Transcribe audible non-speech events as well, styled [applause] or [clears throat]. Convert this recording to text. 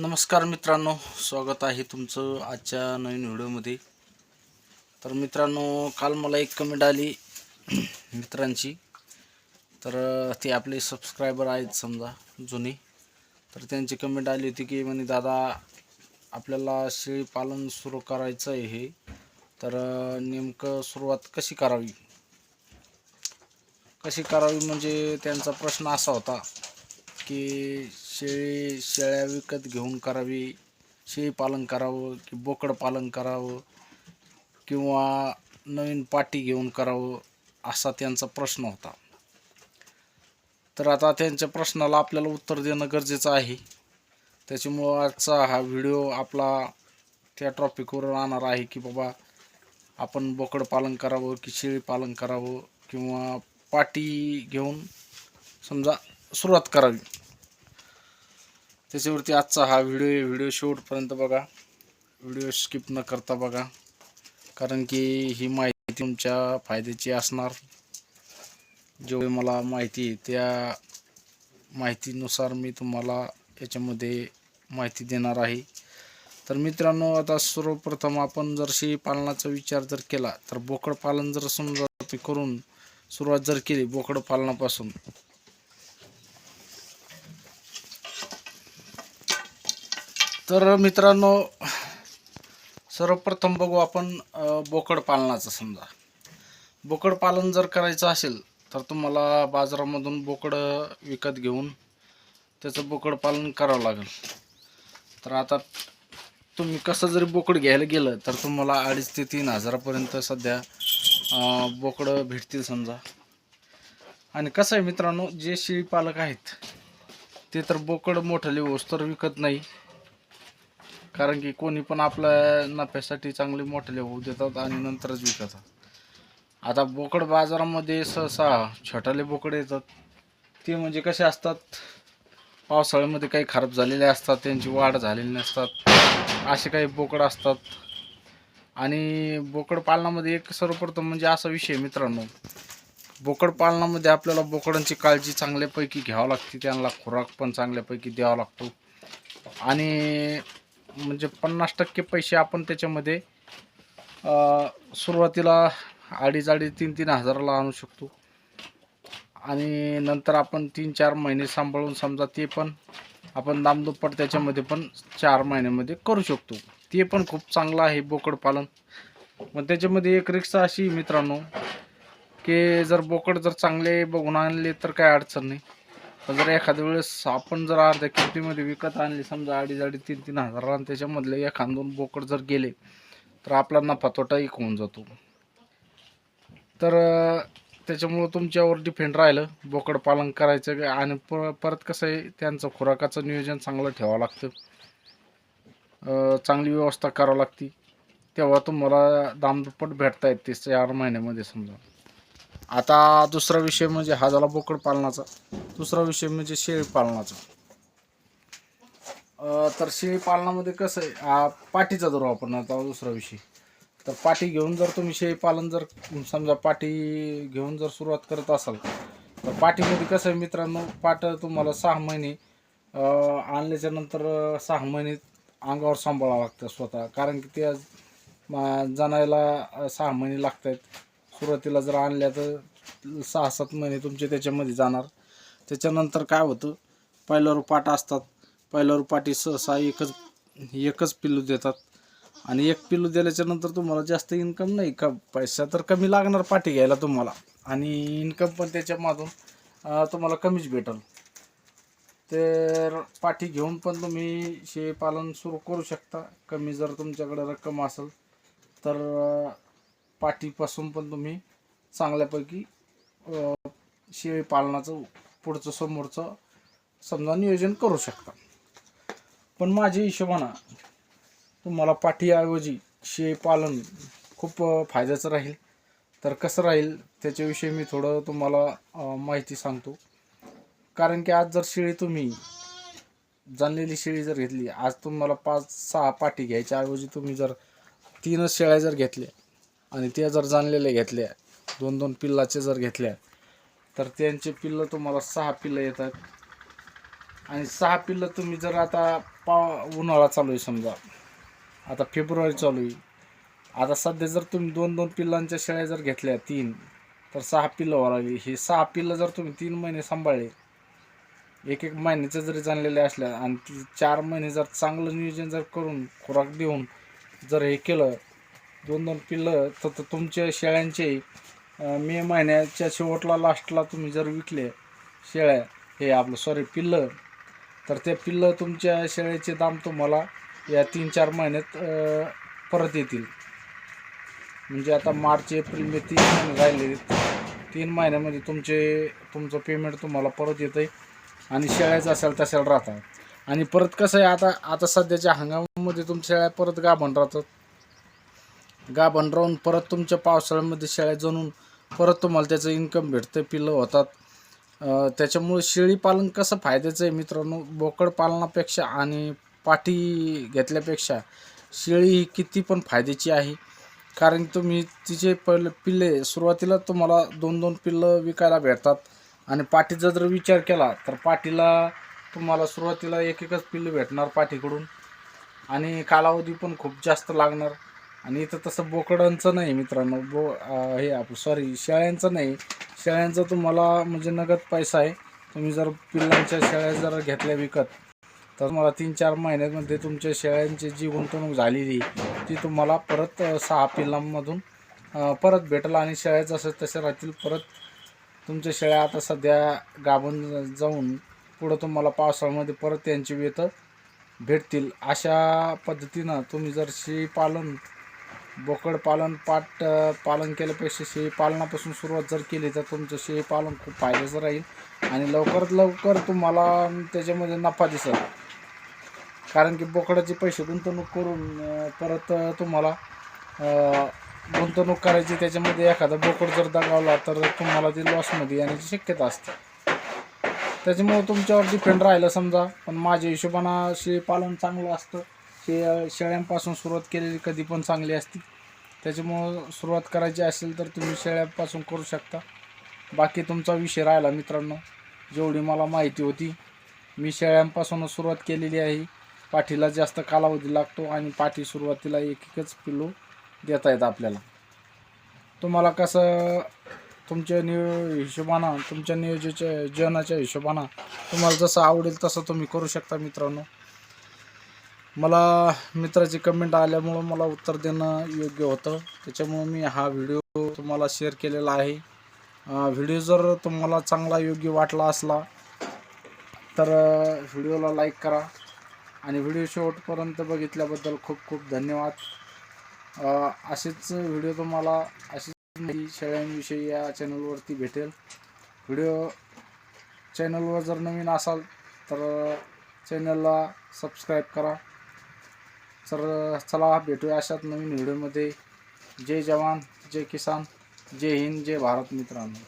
नमस्कार मित्रांनो स्वागत आहे तुमचं आजच्या नवीन व्हिडिओमध्ये. तर मित्रांनो काल मला एक कमेंट आली [clears throat] मित्रांची. तर ते आपले सबस्क्रायबर आहेत समजा जुने. तर त्यांची कमेंट आली होती की म्हणे दादा आपल्याला शेळीपालन सुरू करायचं आहे हे. तर नेमकं सुरुवात कशी करावी? कशी करावी म्हणजे त्यांचा प्रश्न असा होता की शेळी शेळ्या विकत घेऊन करावी शेळी पालन करावं की बोकड पालन करावं किंवा नवीन पाटी घेऊन करावं असा त्यांचा प्रश्न होता. तर आता त्यांच्या प्रश्नाला आपल्याला उत्तर देणं गरजेचं आहे. त्याच्यामुळं आजचा हा व्हिडिओ आपला त्या टॉपिकवर राहणार आहे की बाबा आपण बोकड पालन करावं की शेळी पालन करावं किंवा पाटी घेऊन समजा सुरुवात करावी. त्याच्यावरती आजचा हा व्हिडिओ आहे. व्हिडिओ शेवटपर्यंत बघा. व्हिडिओ स्किप न करता बघा. कारण की ही माहिती तुमच्या फायद्याची असणार. जेवढी मला माहिती आहे त्या माहितीनुसार मी तुम्हाला याच्यामध्ये माहिती देणार आहे. तर मित्रांनो आता सर्वप्रथम आपण जर शेळी पालनाचा विचार जर केला तर बोकड पालन जर समजा करून सुरुवात जर केली बोकड पालनापासून तर मित्रांनो सर्वप्रथम बघू आपण बोकड पालनाचं समजा. बोकड पालन जर करायचं असेल तर तुम्हाला बाजारामधून बोकड विकत घेऊन त्याचं बोकड पालन करावं लागेल. तर आता तुम्ही कसं जरी बोकड घ्यायला गेलं तर तुम्हाला अडीच ते तीन हजारापर्यंत सध्या बोकडं भेटतील समजा. आणि कसं आहे मित्रांनो जे शेळी पालक आहेत ते तर बोकड मोठले तर विकत नाही. कारण की कोणी पण आपल्या नफ्यासाठी चांगले मोठे होऊ देतात आणि नंतरच विकतात. आता बोकड बाजारामध्ये सहसा छोटाले बोकड येतात. ते म्हणजे कसे असतात? पावसाळ्यामध्ये काही खराब झालेले असतात त्यांची वाढ झालेली नसतात. असे काही बोकड असतात. आणि बोकड पालनामध्ये एक सर्वप्रथम म्हणजे असा विषय मित्रांनो. बोकड पालनामध्ये आपल्याला बोकडांची काळजी चांगल्यापैकी घ्यावं लागते त्यांना खुराक पण चांगल्यापैकी द्यावा लागतो. आणि म्हणजे पन्नास टक्के पैसे आपण त्याच्यामध्ये सुरुवातीला अडीच अडीच तीन तीन हजाराला आणू शकतो. आणि नंतर आपण तीन चार महिने सांभाळून समजा ते पण आपण दामदुप्पट त्याच्यामध्ये पण चार महिन्यामध्ये करू शकतो. ते पण खूप चांगलं आहे बोकड पालन. मग त्याच्यामध्ये एक रिक्षा अशी मित्रांनो की जर बोकड जर चांगले बघून आणले तर काय अडचण नाही. जर एखाद्या वेळेस आपण जर अर्ध्या किमतीमध्ये विकत आणली समजा अडीच अडीच तीन तीन हजार आणि त्याच्यामधले एखाद दोन बोकड जर गेले तर आपला नफा तोटा एक होऊन जातो. तर त्याच्यामुळं तुमच्यावर डिपेंड राहिलं. बोकड पालन करायचं आणि पर परत कसं आहे त्यांचं खुराकाचं नियोजन चांगलं ठेवावं लागतं. चांगली व्यवस्था करावं लागते. तेव्हा तुम्हाला दामदुप्पट भेटता येते चार महिन्यामध्ये समजा. आता दुसरा विषय म्हणजे हा झाला बोकड पालनाचा. दुसरा विषय म्हणजे शेळी पालनाचा. तर शेळी पालनामध्ये कसं आहे हा पाठीचा धरू आपण आता दुसरा विषय. तर पाठी घेऊन जर तुम्ही शेळी पालन जर समजा पाठी घेऊन जर सुरुवात करत असाल तर पाठीमध्ये कसं आहे मित्रांनो पाठ तुम्हाला सहा महिने आणल्याच्या नंतर सहा महिने अंगावर सांभाळावं लागतं स्वतः. कारण की त्या जणायला सहा महिने लागत आहेत सुरुवातीला जर आणल्या तर सहा सात महिने तुमचे त्याच्यामध्ये जाणार. त्याच्यानंतर काय होतं? पहिल्यावर पाट असतात. पहिल्यावर पाटी सहसा एकच एकच पिल्लू देतात. आणि एक पिल्लू दिल्याच्या नंतर तुम्हाला जास्त इन्कम नाही का? पैसा तर कमी लागणार पाठी घ्यायला तुम्हाला. आणि इन्कम पण त्याच्यामधून तुम्हाला कमीच भेटल. तर पाठी घेऊन पण तुम्ही शेळीपालन सुरू करू शकता. कमी जर तुमच्याकडे रक्कम असेल तर पाठीपासून पण तुम्ही चांगल्यापैकी शेळी पालनाचं पुढचं समोरचं समजा नियोजन करू शकता. पण माझ्या हिशोबानं तुम्हाला पाठीऐवजी शेळी पालन खूप फायद्याचं राहील. तर कसं राहील त्याच्याविषयी मी थोडं तुम्हाला माहिती सांगतो. कारण की आज जर शेळी तुम्ही जाणलेली शेळी जर घेतली आज तुम्हाला पाच सहा पाठी घ्यायच्या ऐवजी तुम्ही जर तीनच शेळ्या जर घेतल्या आणि त्या जर जाणलेल्या घेतल्या दोन दोन पिल्लाचे जर घेतल्या तर त्यांचे पिल्लं तुम्हाला सहा पिल्लं येतात. आणि सहा पिल्लं तुम्ही जर आता पा उन्हाळा चालू आहे समजा आता फेब्रुवारी चालू आहे. आता सध्या जर तुम्ही दोन दोन पिल्लांच्या शेळ्या जर घेतल्या तीन तर सहा पिल्लं व्हावं लागली. हे सहा पिल्लं जर तुम्ही तीन महिने सांभाळले एक एक महिन्याचं जरी जाणलेले असल्या आणि ती चार महिने जर चांगलं नियोजन जर करून खुराक देऊन जर हे केलं दोन दोन पिल्लं तर तर तुमच्या शेळ्यांचे मे महिन्याच्या शेवटला लास्टला तुम्ही जर विकले शेळ्या हे आपलं सॉरी पिल्लं तर ते पिल्लं तुमच्या शेळ्याचे दाम तुम्हाला या तीन चार महिन्यात परत येतील. म्हणजे आता मार्च एप्रिल मे तीन महिने राहिले तीन महिन्यामध्ये तुमचे तुमचं पेमेंट तुम्हाला परत येतं आहे आणि शेळ्याचं असेल तशाला राहतात. आणि परत कसं आहे आता आता सध्याच्या हंगामामध्ये तुमच्या शेळ्या परत गाभण राहतात. गाभण राहून परत तुमच्या पावसाळ्यामध्ये शेळ्या जणून परत तुम्हाला त्याचं इन्कम भेटतं पिल्लं होतात. त्याच्यामुळे शेळी पालन कसं फायद्याचं आहे मित्रांनो? बोकड पालनापेक्षा आणि पाठी घेतल्यापेक्षा शेळी ही किती पण फायद्याची आहे. कारण तुम्ही तिचे पहिले पिल्ले सुरुवातीला तुम्हाला दोन दोन पिल्लं विकायला भेटतात. आणि पाठीचा जर विचार केला तर पाठीला तुम्हाला सुरुवातीला एक एकच पिल्लं भेटणार पाठीकडून. आणि कालावधी पण खूप जास्त लागणार. आणि इथं तसं बोकडांचं नाही मित्रांनो. बो हे आप सॉरी शेळ्यांचं नाही. शेळ्यांचं तुम्हाला म्हणजे नगद पैसा आहे. तुम्ही जर पिल्लांच्या शेळ्या जर घेतल्या विकत तर मला तीन चार महिन्यामध्ये तुमच्या शेळ्यांची जी गुंतवणूक झालेली ती तुम्हाला परत सहा पिल्लांमधून परत भेटेल आणि शेळ्या जसं तसे राहतील परत तुमच्या शेळ्या आता सध्या गाभून जाऊन पुढं तुम्हाला पावसाळ्यामध्ये परत त्यांची वेतं भेटतील. अशा पद्धतीनं तुम्ही जर शेळी पालन बोकड पालन पाट पालन केल्यापेक्षा शेळी पालनापासून सुरुवात जर केली तर तुमचं शेळी पालन खूप फायद्याचं राहील. आणि लवकरात लवकर तुम्हाला त्याच्यामध्ये नफा दिसेल. कारण की बोकडाचे पैसे गुंतवणूक करून परत तुम्हाला गुंतवणूक करायची त्याच्यामध्ये एखादा बोकड जर दगावला तर तुम्हाला ते लॉसमध्ये येण्याची शक्यता असते. त्याच्यामुळे तुमच्यावर डिपेंड राहिलं समजा पण माझ्या हिशोबानं शेळी पालन चांगलं असतं. शे शेळ्यांपासून सुरुवात केलेली कधी पण चांगली असते. त्याच्यामुळं सुरुवात करायची असेल तर तुम्ही शेळ्यांपासून करू शकता. बाकी तुमचा विषय राहिला मित्रांनो. जेवढी मला माहिती होती मी शेळ्यांपासूनच सुरुवात केलेली आहे. पाठीला जास्त कालावधी लागतो आणि पाठी सुरुवातीला एक एकच पिल्लू देता येतं आपल्याला. तुम्हाला कसं तुमच्या नियो हिशोबानं तुमच्या नियोजनाच्या जेवणाच्या हिशोबानं तुम्हाला जसं आवडेल तसं तुम्ही करू शकता मित्रांनो. मला मित्राची कमेंट आल्यामुळं मला उत्तर देणं योग्य होतं. त्याच्यामुळं मी हा व्हिडिओ तुम्हाला शेअर केलेला आहे. व्हिडिओ जर तुम्हाला चांगला योग्य वाटला असला तर व्हिडिओला लाईक करा. आणि व्हिडिओ शेवटपर्यंत बघितल्याबद्दल खूप खूप धन्यवाद. असेच व्हिडिओ तुम्हाला अशीच माहिती शेळ्यांविषयी या चॅनलवरती भेटेल. व्हिडिओ चॅनलवर जर नवीन असाल तर चॅनलला सबस्क्राईब करा. तर चला भेटूया अशाच नवीन व्हिडिओमध्ये. जय जवान जय किसान जय हिंद जय भारत मित्रांनो.